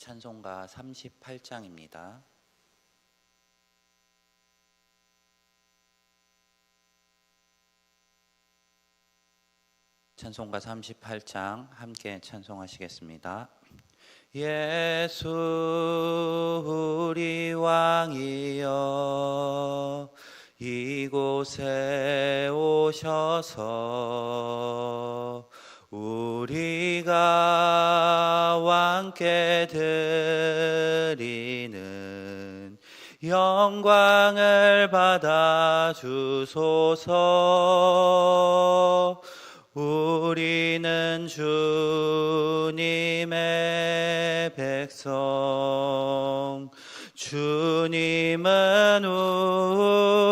찬송가 38장입니다. 찬송가 38장 함께 찬송하시겠습니다. 예수 우리 왕이여 이곳에 오셔서 우리가 왕께 드리는 영광을 받아 주소서. 우리는 주님의 백성 주님은 우리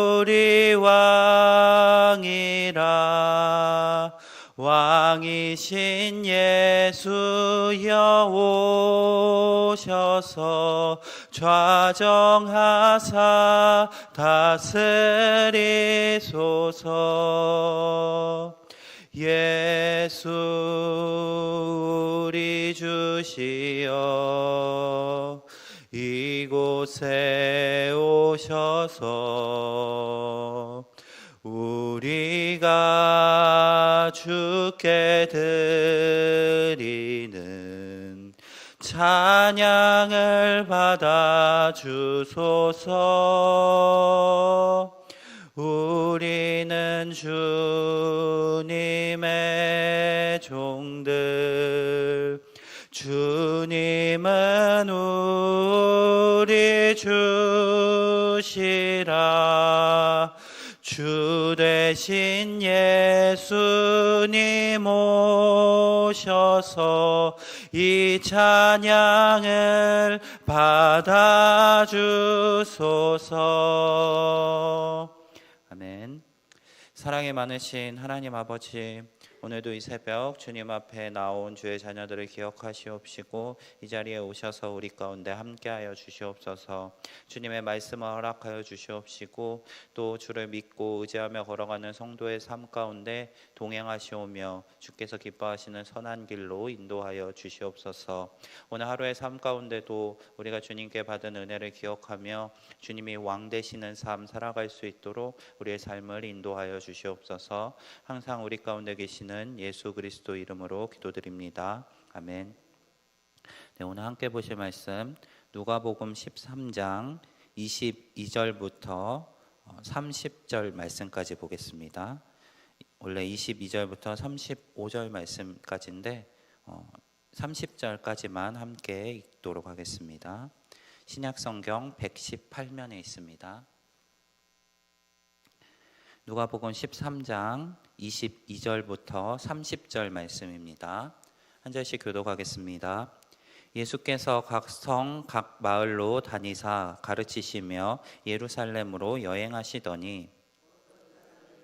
왕이신 예수여 오셔서 좌정하사 다스리소서. 예수 우리 주시여 이곳에 오셔서 우리가 주께 드리는 찬양을 받아 주소서. 우리는 주님의 종들 주님은 우리 주시라 주 대신 예수님 오셔서 이 찬양을 받아 주소서. 아멘. 사랑이 많으신 하나님 아버지 오늘도 이 새벽 주님 앞에 나온 주의 자녀들을 기억하시옵시고 이 자리에 오셔서 우리 가운데 함께하여 주시옵소서. 주님의 말씀을 허락하여 주시옵시고 또 주를 믿고 의지하며 걸어가는 성도의 삶 가운데 동행하시오며 주께서 기뻐하시는 선한 길로 인도하여 주시옵소서. 오늘 하루의 삶 가운데도 우리가 주님께 받은 은혜를 기억하며 주님이 왕 되시는 삶 살아갈 수 있도록 우리의 삶을 인도하여 주시옵소서. 항상 우리 가운데 계 시는 예수 그리스도 이름으로 기도드립니다. 아멘. 네, 오늘 함께 보실 말씀 누가복음 13장 22절부터 30절 말씀까지 보겠습니다. 원래 22절부터 35절 말씀까지인데 30절까지만 함께 읽도록 하겠습니다. 신약 성경 118면에 있습니다. 누가복음 13장 22절부터 30절 말씀입니다. 한 절씩 교독하겠습니다. 예수께서 각 성, 각 마을로 다니사 가르치시며 예루살렘으로 여행하시더니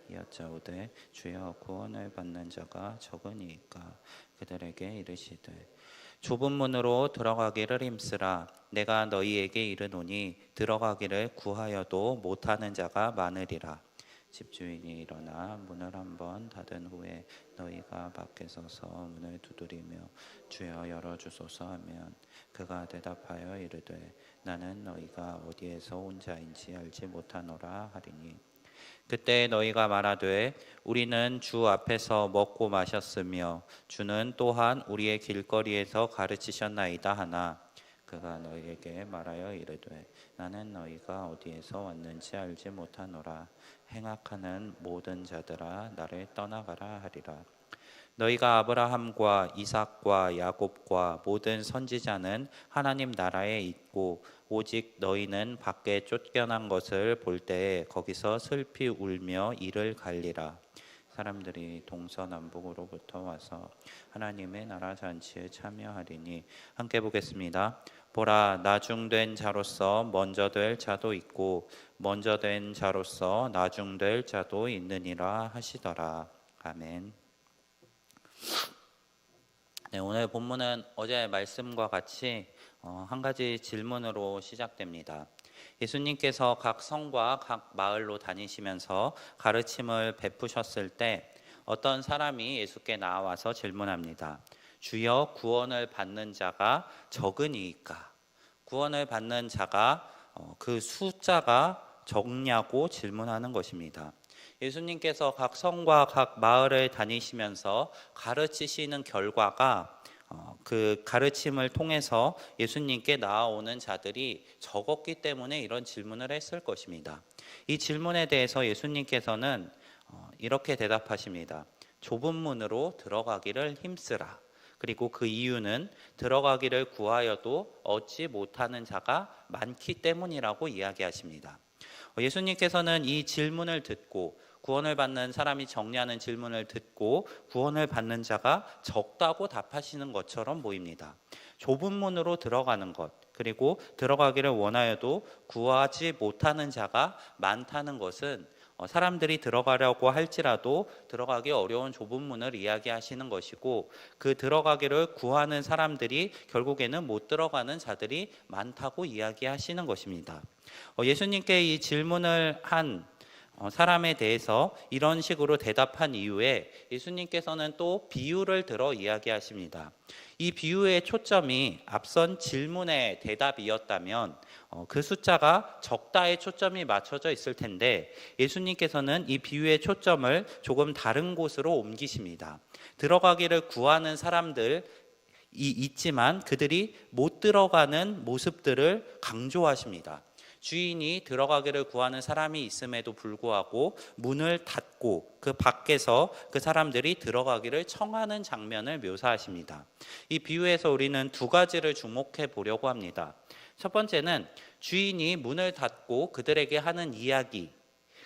여짜오되 주여 구원을 받는 자가 적으니까 그들에게 이르시되 좁은 문으로 들어가기를 힘쓰라 내가 너희에게 이르노니 들어가기를 구하여도 못하는 자가 많으리라 집주인이 일어나 문을 한번 닫은 후에 너희가 밖에 서서 문을 두드리며 주여 열어주소서. 하면 그가 대답하여 이르되 나는 너희가 어디에서 온 자인지 알지 못하노라. 하리니 그때 너희가 말하되 우리는 주 앞에서 먹고 마셨으며 주는 또한 우리의 길거리에서 가르치셨나이다 하나 그가 너희에게 말하여 이르되 나는 너희가 어디에서 왔는지 알지 못하노라. 행악하는 모든 자들아 나를 떠나가라 하리라. 너희가 아브라함과 이삭과 야곱과 모든 선지자는 하나님 나라에 있고 오직 너희는 밖에 쫓겨난 것을 볼 때에 거기서 슬피 울며 이를 갈리라 사람들이 동서남북으로부터 와서 하나님의 나라 잔치에 참여하리니 함께 보겠습니다. 보라 나중된 자로서 먼저 될 자도 있고 먼저 된 자로서 나중될 자도 있느니라 하시더라. 아멘. 네, 오늘 본문은 어제 말씀과 같이 어, 한 가지 질문으로 시작됩니다. 예수님께서 각 성과 각 마을로 다니시면서 가르침을 베푸셨을 때 어떤 사람이 예수께 나와서 질문합니다. 주여 구원을 받는 자가 적으니까 구원을 받는 자가 어, 그 숫자가 적냐고 질문하는 것입니다. 예수님께서 각 성과 각 마을을 다니시면서 가르치시는 결과가 어, 그 가르침을 통해서 예수님께 나아오는 자들이 적었기 때문에 이런 질문을 했을 것입니다. 이 질문에 대해서 예수님께서는 어, 이렇게 대답하십니다. 좁은 문으로 들어가기를 힘쓰라. 그리고 그 이유는 들어가기를 구하여도 얻지 못하는 자가 많기 때문이라고 이야기하십니다. 어, 예수님께서는 이 질문을 듣고 구원을 받는 사람이 정리하는 질문을 듣고 구원을 받는 자가 적다고 답하시는 것처럼 보입니다. 좁은 문으로 들어가는 것, 그리고 들어가기를 원하여도 구하지 못하는 자가 많다는 것은 어, 사람들이 들어가려고 할지라도 들어가기 어려운 좁은 문을 이야기하시는 것이고 그 들어가기를 구하는 사람들이 결국에는 못 들어가는 자들이 많다고 이야기하시는 것입니다. 어, 예수님께 이 질문을 한 어, 사람에 대해서 이런 식으로 대답한 이후에 예수님께서는 또 비유를 들어 이야기하십니다. 이 비유의 초점이 앞선 질문의 대답이었다면 어, 그 숫자가 적다에 초점이 맞춰져 있을 텐데 예수님께서는 이 비유의 초점을 조금 다른 곳으로 옮기십니다. 들어가기를 구하는 사람들 이 있지만 그들이 못 들어가는 모습들을 강조하십니다. 주인이 들어가기를 구하는 사람이 있음에도 불구하고 문을 닫고 그 밖에서 그 사람들이 들어가기를 청하는 장면을 묘사하십니다. 이 비유에서 우리는 두 가지를 주목해 보려고 합니다. 첫 번째는 주인이 문을 닫고 그들에게 하는 이야기,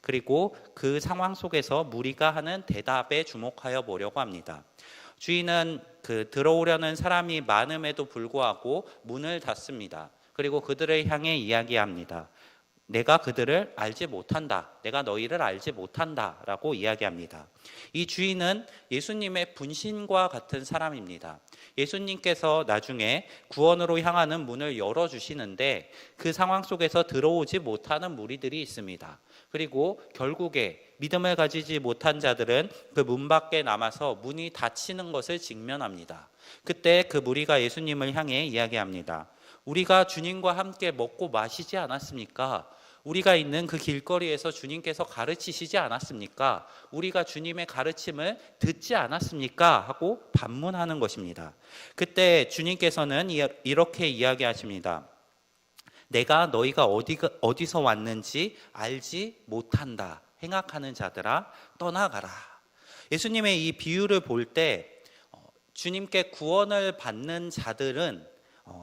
그리고 그 상황 속에서 무리가 하는 대답에 주목하여 보려고 합니다. 주인은 그 들어오려는 사람이 많음에도 불구하고 문을 닫습니다. 그리고 그들을 향해 이야기합니다. 내가 그들을 알지 못한다. 내가 너희를 알지 못한다. 라고 이야기합니다. 이 주인은 예수님의 분신과 같은 사람입니다. 예수님께서 나중에 구원으로 향하는 문을 열어주시는데 그 상황 속에서 들어오지 못하는 무리들이 있습니다. 그리고 결국에 믿음을 가지지 못한 자들은 그 문 밖에 남아서 문이 닫히는 것을 직면합니다. 그때 그 무리가 예수님을 향해 이야기합니다. 우리가 주님과 함께 먹고 마시지 않았습니까? 우리가 있는 그 길거리에서 주님께서 가르치시지 않았습니까? 우리가 주님의 가르침을 듣지 않았습니까? 하고 반문하는 것입니다. 그때 주님께서는 이렇게 이야기하십니다. 내가 너희가 어디가, 어디서 왔는지 알지 못한다. 행악하는 자들아 떠나가라. 예수님의 이 비유를 볼때 어, 주님께 구원을 받는 자들은 어,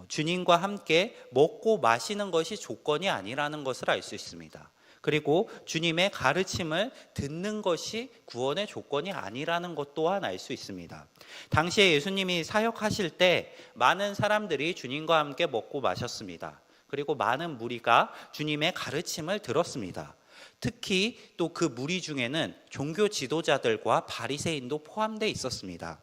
주님과 함께 먹고 마시는 것이 조건이 아니라는 것을 알 수 있습니다. 그리고 주님의 가르침을 듣는 것이 구원의 조건이 아니라는 것 또한 알 수 있습니다. 당시에 예수님이 사역하실 때 많은 사람들이 주님과 함께 먹고 마셨습니다. 그리고 많은 무리가 주님의 가르침을 들었습니다. 특히 또 그 무리 중에는 종교 지도자들과 바리새인도 포함되어 있었습니다.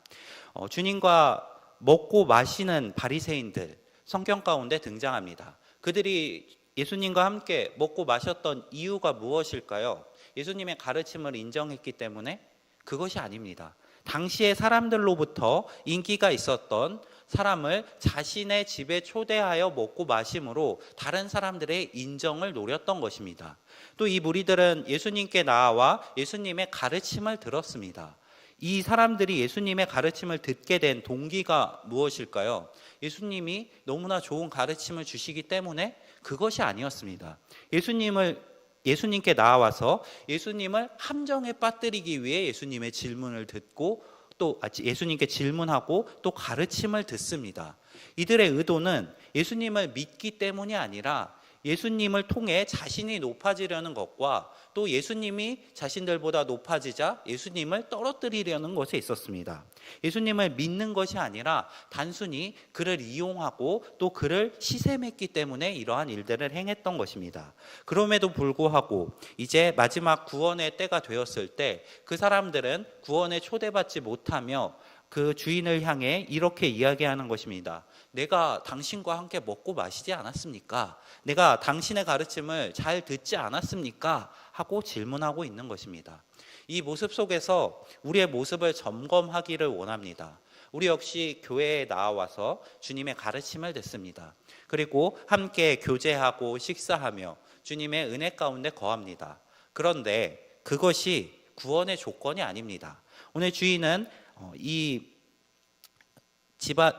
어, 주님과 먹고 마시는 바리새인들 성경 가운데 등장합니다. 그들이 예수님과 함께 먹고 마셨던 이유가 무엇일까요? 예수님의 가르침을 인정했기 때문에 그것이 아닙니다. 당시의 사람들로부터 인기가 있었던 사람을 자신의 집에 초대하여 먹고 마심으로 다른 사람들의 인정을 노렸던 것입니다. 또 이 무리들은 예수님께 나와 예수님의 가르침을 들었습니다. 이 사람들이 예수님의 가르침을 듣게 된 동기가 무엇일까요? 예수님이 너무나 좋은 가르침을 주시기 때문에 그것이 아니었습니다. 예수님을 예수님께 나와서 예수님을 함정에 빠뜨리기 위해 예수님의 질문을 듣고 또 아, 예수님께 질문하고 또 가르침을 듣습니다. 이들의 의도는 예수님을 믿기 때문이 아니라 예수님을 통해 자신이 높아지려는 것과 또 예수님이 자신들보다 높아지자 예수님을 떨어뜨리려는 것에 있었습니다. 예수님을 믿는 것이 아니라 단순히 그를 이용하고 또 그를 시샘했기 때문에 이러한 일들을 행했던 것입니다. 그럼에도 불구하고 이제 마지막 구원의 때가 되었을 때 그 사람들은 구원에 초대받지 못하며 그 주인을 향해 이렇게 이야기하는 것입니다. 내가 당신과 함께 먹고 마시지 않았습니까? 내가 당신의 가르침을 잘 듣지 않았습니까? 하고 질문하고 있는 것입니다. 이 모습 속에서 우리의 모습을 점검하기를 원합니다. 우리 역시 교회에 나와서 주님의 가르침을 듣습니다. 그리고 함께 교제하고 식사하며 주님의 은혜 가운데 거합니다. 그런데 그것이 구원의 조건이 아닙니다. 오늘 주인은 어, 이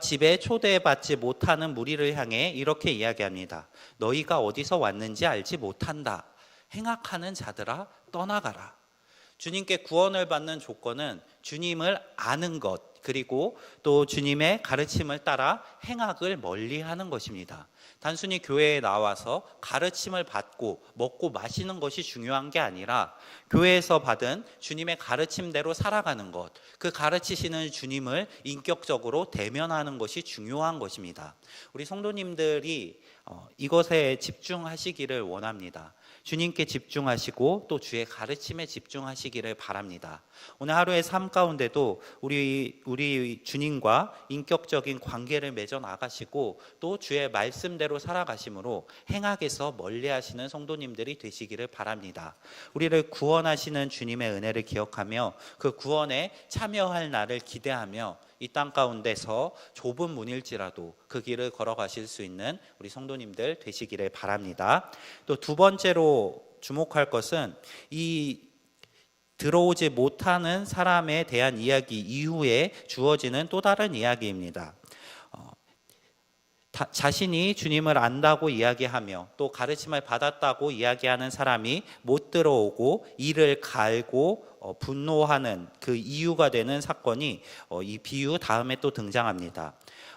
집에 초대받지 못하는 무리를 향해 이렇게 이야기합니다. 너희가 어디서 왔는지 알지 못한다. 행악하는 자들아 떠나가라. 주님께 구원을 받는 조건은 주님을 아는 것, 그리고 또 주님의 가르침을 따라 행악을 멀리 하는 것입니다. 단순히 교회에 나와서 가르침을 받고 먹고 마시는 것이 중요한 게 아니라 교회에서 받은 주님의 가르침대로 살아가는 것, 그 가르치시는 주님을 인격적으로 대면하는 것이 중요한 것입니다. 우리 성도님들이 어, 이것에 집중하시기를 원합니다. 주님께 집중하시고 또 주의 가르침에 집중하시기를 바랍니다. 오늘 하루의 삶 가운데도 우리 우리 주님과 인격적인 관계를 맺어 나가시고 또 주의 말씀대로 살아가심으로 행악에서 멀리하시는 성도님들이 되시기를 바랍니다. 우리를 구원하시는 주님의 은혜를 기억하며 그 구원에 참여할 날을 기대하며 이 땅 가운데서 좁은 문일지라도 그 길을 걸어가실 수 있는 우리 성도님들 되시기를 바랍니다. 또 두 번째로 주목할 것은 이 들어오지 못하는 사람에 대한 이야기 이후에 주어지는 또 다른 이야기입니다. 어, 다, 자신이 주님을 안다고 이야기하며 또 가르침을 받았다고 이야기하는 사람이 못 들어오고 이를 갈고 어, 분노하는 그 이유가 되는 사건이 어, 이 비유 다음에 또 등장합니다.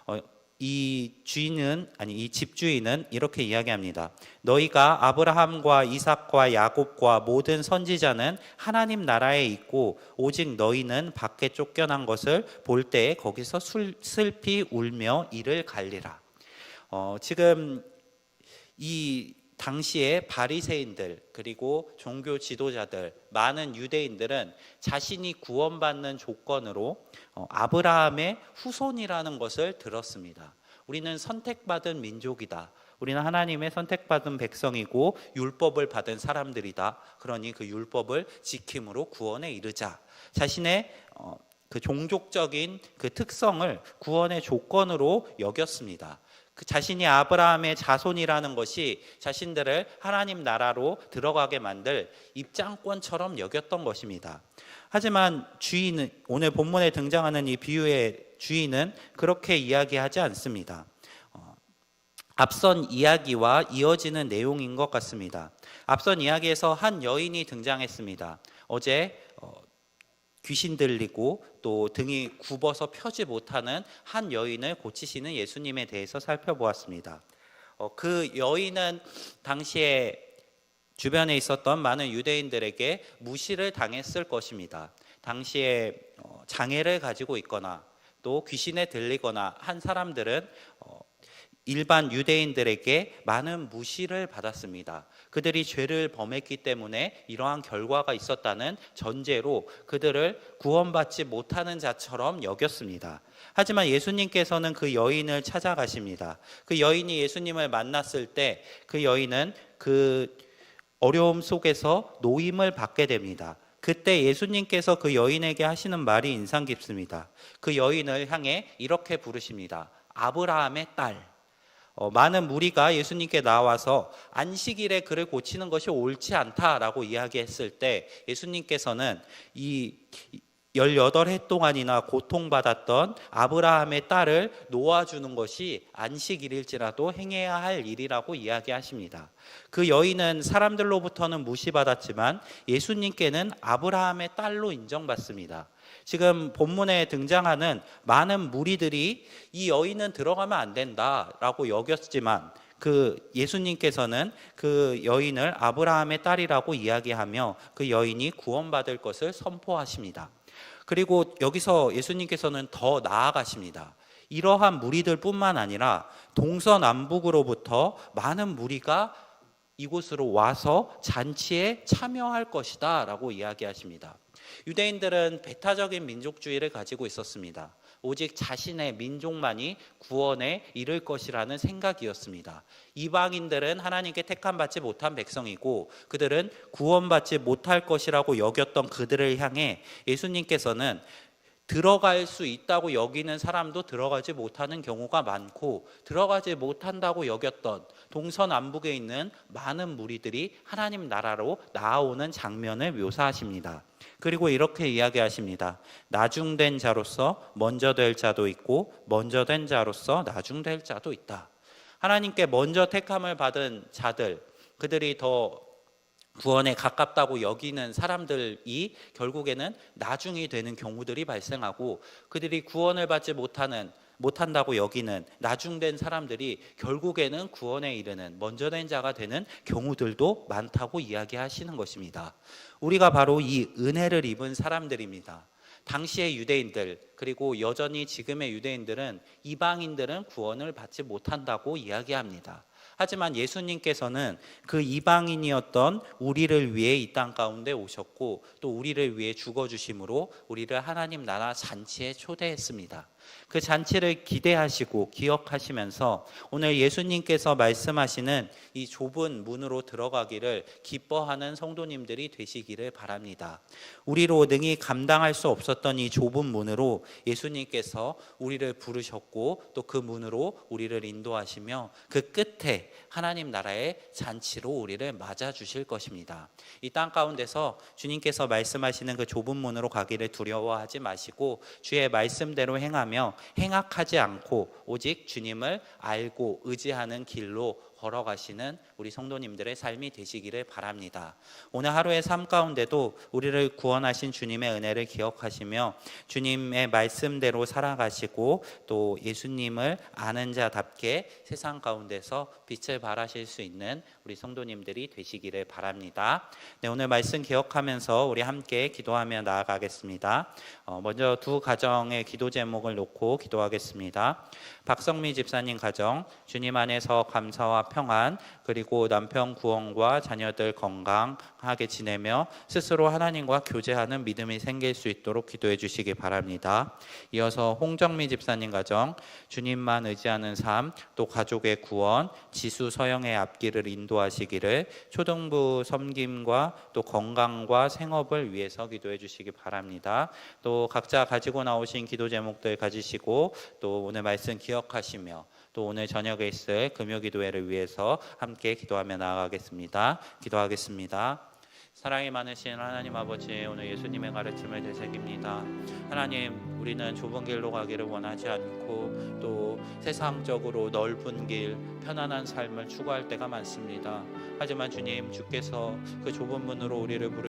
어, 이 주인은 아니 이 집주인은 이렇게 이야기합니다. 너희가 아브라함과 이삭과 야곱과 모든 선지자는 하나님 나라에 있고 오직 너희는 밖에 쫓겨난 것을 볼 때에 거기서 슬피 울며 이를 갈리라. 어, 지금 이 당시에 바리새인들 그리고 종교 지도자들 많은 유대인들은 자신이 구원받는 조건으로 어, 아브라함의 후손이라는 것을 들었습니다. 우리는 선택받은 민족이다. 우리는 하나님의 선택받은 백성이고 율법을 받은 사람들이다. 그러니 그 율법을 지킴으로 구원에 이르자. 자신의 어, 그 종족적인 그 특성을 구원의 조건으로 여겼습니다. 그 자신이 아브라함의 자손이라는 것이 자신들을 하나님 나라로 들어가게 만들 입장권처럼 여겼던 것입니다. 하지만 주인은 오늘 본문에 등장하는 이 비유의 주인은 그렇게 이야기하지 않습니다. 어, 앞선 이야기와 이어지는 내용인 것 같습니다. 앞선 이야기에서 한 여인이 등장했습니다. 어제 귀신 들리고 또 등이 굽어서 펴지 못하는 한 여인을 고치시는 예수님에 대해서 살펴보았습니다. 어, 그 여인은 당시에 주변에 있었던 많은 유대인들에게 무시를 당했을 것입니다. 당시에 어, 장애를 가지고 있거나 또 귀신에 들리거나 한 사람들은 어, 일반 유대인들에게 많은 무시를 받았습니다. 그들이 죄를 범했기 때문에 이러한 결과가 있었다는 전제로 그들을 구원받지 못하는 자처럼 여겼습니다. 하지만 예수님께서는 그 여인을 찾아가십니다. 그 여인이 예수님을 만났을 때 그 여인은 그 어려움 속에서 노임을 받게 됩니다. 그때 예수님께서 그 여인에게 하시는 말이 인상 깊습니다. 그 여인을 향해 이렇게 부르십니다. 아브라함의 딸. 어, 많은 무리가 예수님께 나와서 안식일에 그를 고치는 것이 옳지 않다라고 이야기했을 때 예수님께서는 이 18해 동안이나 고통받았던 아브라함의 딸을 놓아주는 것이 안식일일지라도 행해야 할 일이라고 이야기하십니다. 그 여인은 사람들로부터는 무시받았지만 예수님께는 아브라함의 딸로 인정받습니다. 지금 본문에 등장하는 많은 무리들이 이 여인은 들어가면 안 된다라고 여겼지만 그 예수님께서는 그 여인을 아브라함의 딸이라고 이야기하며 그 여인이 구원받을 것을 선포하십니다. 그리고 여기서 예수님께서는 더 나아가십니다. 이러한 무리들뿐만 아니라 동서남북으로부터 많은 무리가 이곳으로 와서 잔치에 참여할 것이다라고 이야기하십니다. 유대인들은 배타적인 민족주의를 가지고 있었습니다. 오직 자신의 민족만이 구원에 이를 것이라는 생각이었습니다. 이방인들은 하나님께 택함받지 못한 백성이고 그들은 구원받지 못할 것이라고 여겼던 그들을 향해 예수님께서는 들어갈 수 있다고 여기는 사람도 들어가지 못하는 경우가 많고 들어가지 못한다고 여겼던 동서남북에 있는 많은 무리들이 하나님 나라로 나아오는 장면을 묘사하십니다. 그리고 이렇게 이야기하십니다. 나중된 자로서 먼저 될 자도 있고 먼저 된 자로서 나중될 자도 있다. 하나님께 먼저 택함을 받은 자들 그들이 더 구원에 가깝다고 여기는 사람들이 결국에는 나중이 되는 경우들이 발생하고 그들이 구원을 받지 못하는 못한다고 여기는 나중된 사람들이 결국에는 구원에 이르는 먼저 된 자가 되는 경우들도 많다고 이야기하시는 것입니다. 우리가 바로 이 은혜를 입은 사람들입니다. 당시의 유대인들 그리고 여전히 지금의 유대인들은 이방인들은 구원을 받지 못한다고 이야기합니다. 하지만 예수님께서는 그 이방인이었던 우리를 위해 이 땅 가운데 오셨고 또 우리를 위해 죽어 주심으로 우리를 하나님 나라 잔치에 초대했습니다. 그 잔치를 기대하시고 기억하시면서 오늘 예수님께서 말씀하시는 이 좁은 문으로 들어가기를 기뻐하는 성도님들이 되시기를 바랍니다. 우리로 능히 감당할 수 없었던 이 좁은 문으로 예수님께서 우리를 부르셨고 또 그 문으로 우리를 인도하시며 그 끝에 하나님 나라의 잔치로 우리를 맞아 주실 것입니다. 이 땅 가운데서 주님께서 말씀하시는 그 좁은 문으로 가기를 두려워하지 마시고 주의 말씀대로 행하 며 행악하지 않고 오직 주님을 알고 의지하는 길로 걸어가시는 우리 성도님들의 삶이 되시기를 바랍니다. 오늘 하루의 삶 가운데도 우리를 구원하신 주님의 은혜를 기억하시며 주님의 말씀대로 살아가시고 또 예수님을 아는 자답게 세상 가운데서 빛을 발하실 수 있는 우리 성도님들이 되시기를 바랍니다. 네, 오늘 말씀 기억하면서 우리 함께 기도하며 나아가겠습니다. 어, 먼저 두 가정의 기도 제목을 놓고 기도하겠습니다. 박성미 집사님 가정 주님 안에서 감사와 평안 그리고 남편 구원과 자녀들 건강하게 지내며 스스로 하나님과 교제하는 믿음이 생길 수 있도록 기도해 주시기 바랍니다. 이어서 홍정미 집사님 가정 주님만 의지하는 삶 또 가족의 구원 지수 서영의 앞길을 인도하시기를 초등부 섬김과 또 건강과 생업을 위해서 기도해 주시기 바랍니다. 또 각자 가지고 나오신 기도 제목들 가지시고 또 오늘 말씀 기억하시며 또 오늘 저녁에 있을 금요 기도회를 위해서 함께 기도하며 나아가겠습니다. 기도하겠습니다. 사랑이 많으신 하나님 아버지 오늘 예수님의 가르침을 되새깁니다. 하나님 우리는 좁은 길로 가기를 원하지 않고 또 세상적으로 넓은 길 편안한 삶을 추구할 때가 많습니다. 하지만 주님 주께서 그 좁은 문으로 우리를 부르